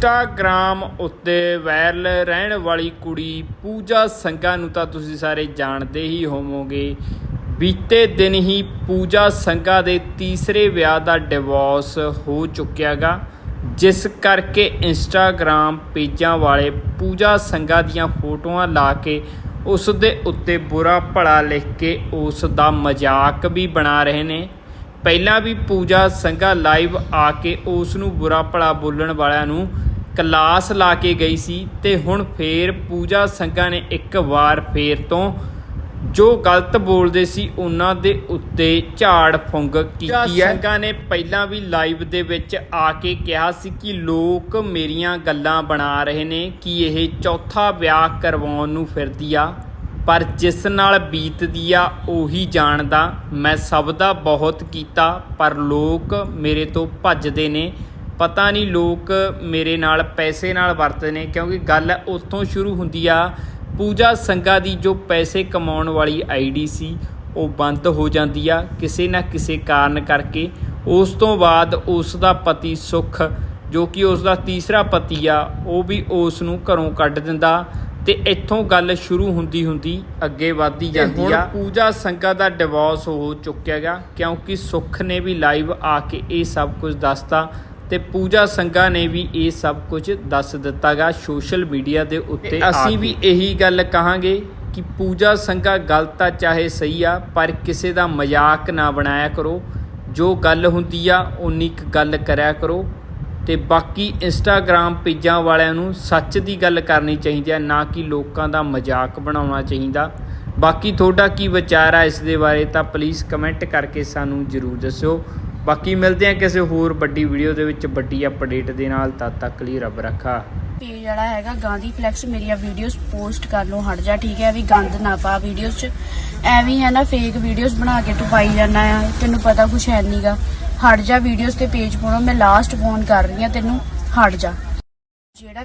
Instagram ਉੱਤੇ viral ਰਹਿਣ ਵਾਲੀ ਕੁੜੀ ਪੂਜਾ ਸੰਘਾ ਨੂੰ ਤਾਂ ਤੁਸੀਂ ਸਾਰੇ ਜਾਣਦੇ ਹੀ ਹੋਵੋਗੇ। ਬੀਤੇ ਦਿਨ ਹੀ ਪੂਜਾ ਸੰਘਾ ਦੇ ਤੀਸਰੇ ਵਿਆਹ ਦਾ ਡਿਵੋਰਸ ਹੋ ਚੁੱਕਿਆਗਾ, ਜਿਸ ਕਰਕੇ ਇੰਸਟਾਗ੍ਰਾਮ ਪੇਜਾਂ ਵਾਲੇ ਪੂਜਾ ਸੰਘਾ ਦੀਆਂ ਫੋਟੋਆਂ ਲਾ ਕੇ ਉਸ ਦੇ ਉੱਤੇ ਬੁਰਾ ਭਲਾ ਲਿਖ ਕੇ ਉਸ ਦਾ ਮਜ਼ਾਕ ਵੀ ਬਣਾ ਰਹੇ ਨੇ। ਪਹਿਲਾਂ ਵੀ ਪੂਜਾ ਸੰਘਾ ਲਾਈਵ ਆ ਕੇ ਉਸ ਨੂੰ ਬੁਰਾ ਭਲਾ ਬੋਲਣ ਵਾਲਿਆਂ ਨੂੰ ਕਲਾਸ ਲਾ ਕੇ ਗਈ ਸੀ ਤੇ ਹੁਣ ਫੇਰ ਪੂਜਾ ਸੰਘਾ ਨੇ ਇੱਕ ਵਾਰ ਫੇਰ ਤੋਂ ਜੋ ਗਲਤ ਬੋਲਦੇ ਸੀ ਉਹਨਾਂ ਦੇ ਉੱਤੇ ਝਾੜ ਫੁੰਗ ਕੀਤੀ ਹੈ। ਸੰਘਾ ਨੇ ਪਹਿਲਾਂ ਵੀ ਲਾਈਵ ਦੇ ਵਿੱਚ ਆ ਕੇ ਕਿਹਾ ਸੀ ਕਿ ਲੋਕ ਮੇਰੀਆਂ ਗੱਲਾਂ ਬਣਾ ਰਹੇ ਨੇ ਕਿ ਇਹ ਚੌਥਾ ਵਿਆਹ ਕਰਵਾਉਣ ਨੂੰ ਫਿਰਦੀ ਆ ਪਰ ਜਿਸ ਨਾਲ ਬੀਤਦੀ ਆ ਉਹੀ ਜਾਣਦਾ। ਮੈਂ ਸਭ ਦਾ ਬਹੁਤ ਕੀਤਾ ਪਰ ਲੋਕ ਮੇਰੇ ਤੋਂ ਭੱਜਦੇ ਨੇ। ਪਤਾ ਨਹੀਂ ਲੋਕ ਮੇਰੇ ਨਾਲ ਪੈਸੇ ਨਾਲ ਵਰਤਦੇ ਨੇ ਕਿਉਂਕਿ ਗੱਲ ਉੱਥੋਂ ਸ਼ੁਰੂ ਹੁੰਦੀ ਆ ਪੂਜਾ ਸੰਘਾ ਦੀ ਜੋ ਪੈਸੇ ਕਮਾਉਣ ਵਾਲੀ ਆਈਡੀ ਸੀ ਉਹ ਬੰਦ ਹੋ ਜਾਂਦੀ ਆ ਕਿਸੇ ਨਾ ਕਿਸੇ ਕਾਰਨ ਕਰਕੇ। ਉਸ ਤੋਂ ਬਾਅਦ ਉਸ ਦਾ ਪਤੀ ਸੁਖ ਜੋ ਕਿ ਉਸ ਦਾ ਤੀਸਰਾ ਪਤੀ ਆ ਉਹ ਵੀ ਉਸ ਨੂੰ ਘਰੋਂ ਕੱਢ ਦਿੰਦਾ ਤੇ ਇੱਥੋਂ ਗੱਲ ਸ਼ੁਰੂ ਹੁੰਦੀ ਹੁੰਦੀ ਅੱਗੇ ਵਧਦੀ ਜਾਂਦੀ ਆ। ਪੂਜਾ ਸੰਘਾ ਦਾ ਡਿਵੋਰਸ ਹੋ ਚੁੱਕਿਆ ਗਾ ਕਿਉਂਕਿ ਸੁਖ ਨੇ ਵੀ ਲਾਈਵ ਆ ਕੇ ਇਹ ਸਭ ਕੁਝ ਦੱਸਤਾ। ਤੇ ਪੂਜਾ ਸੰਘਾ ਨੇ ਵੀ ਇਹ ਸਭ ਕੁਝ ਦੱਸ ਦਿੱਤਾਗਾ ਸੋਸ਼ਲ ਮੀਡੀਆ ਦੇ ਉੱਤੇ। ਅਸੀਂ ਵੀ ਇਹੀ ਗੱਲ ਕਹਾਂਗੇ ਕਿ ਪੂਜਾ ਸੰਘਾ ਗਲਤ ਆ ਚਾਹੇ ਸਹੀ ਆ ਪਰ ਕਿਸੇ ਦਾ ਮਜ਼ਾਕ ਨਾ ਬਣਾਇਆ ਕਰੋ। ਜੋ ਗੱਲ ਹੁੰਦੀ ਆ ਉਨੀ ਕੁ ਗੱਲ ਕਰਿਆ ਕਰੋ। ਤੇ ਬਾਕੀ ਇੰਸਟਾਗ੍ਰam ਪੇਜਾਂ ਵਾਲਿਆਂ ਨੂੰ ਸੱਚ ਦੀ ਗੱਲ ਕਰਨੀ ਚਾਹੀਦੀ ਹੈ ਨਾ ਕਿ ਲੋਕਾਂ ਦਾ ਮਜ਼ਾਕ ਬਣਾਉਣਾ ਚਾਹੀਦਾ। ਬਾਕੀ ਤੁਹਾਡਾ ਕੀ ਵਿਚਾਰ ਹੈ ਇਸ ਦੇ ਬਾਰੇ ਤਾਂ ਪਲੀਜ਼ ਕਮੈਂਟ ਕਰਕੇ ਸਾਨੂੰ ਜਰੂਰ ਦੱਸਿਓ। ਬਾਕੀ ਮਿਲਦੇ ਹਾਂ ਕਿਸੇ ਹੋਰ ਵੱਡੀ ਵੀਡੀਓ ਦੇ ਵਿੱਚ ਵੱਡੀ ਅਪਡੇਟ ਦੇ ਨਾਲ, ਤਦ ਤੱਕ ਲਈ ਰੱਬ ਰੱਖਾ। ਪੇਜ ਜਿਹੜਾ ਹੈਗਾ ਗਾਂਧੀ ਫਲੈਕਸ ਮੇਰੀਆਂ ਵੀਡੀਓਜ਼ ਪੋਸਟ ਕਰ ਲਓ, ਹਟ ਜਾ, ਠੀਕ ਹੈ ਵੀ ਗੰਦ ਨਾ ਪਾ ਵੀਡੀਓਜ਼ 'ਚ। ਐਵੇਂ ਹੈ ਨਾ ਫੇਕ ਵੀਡੀਓਜ਼ ਬਣਾ ਕੇ ਤੂੰ ਪਾਈ ਜਾਂਦਾ ਆ, ਤੈਨੂੰ ਪਤਾ ਕੁਛ ਹੈ ਨਹੀਂਗਾ ਹਟ ਜਾ ਵੀਡੀਓਜ਼ ਤੇ ਪੇਜ ਪਾਉਣਾ, ਮੈਂ ਲਾਸਟ ਫੋਨ ਕਰ ਰਹੀ ਆ ਤੈਨੂੰ, ਹਟ ਜਾ। ਜਿਹੜਾ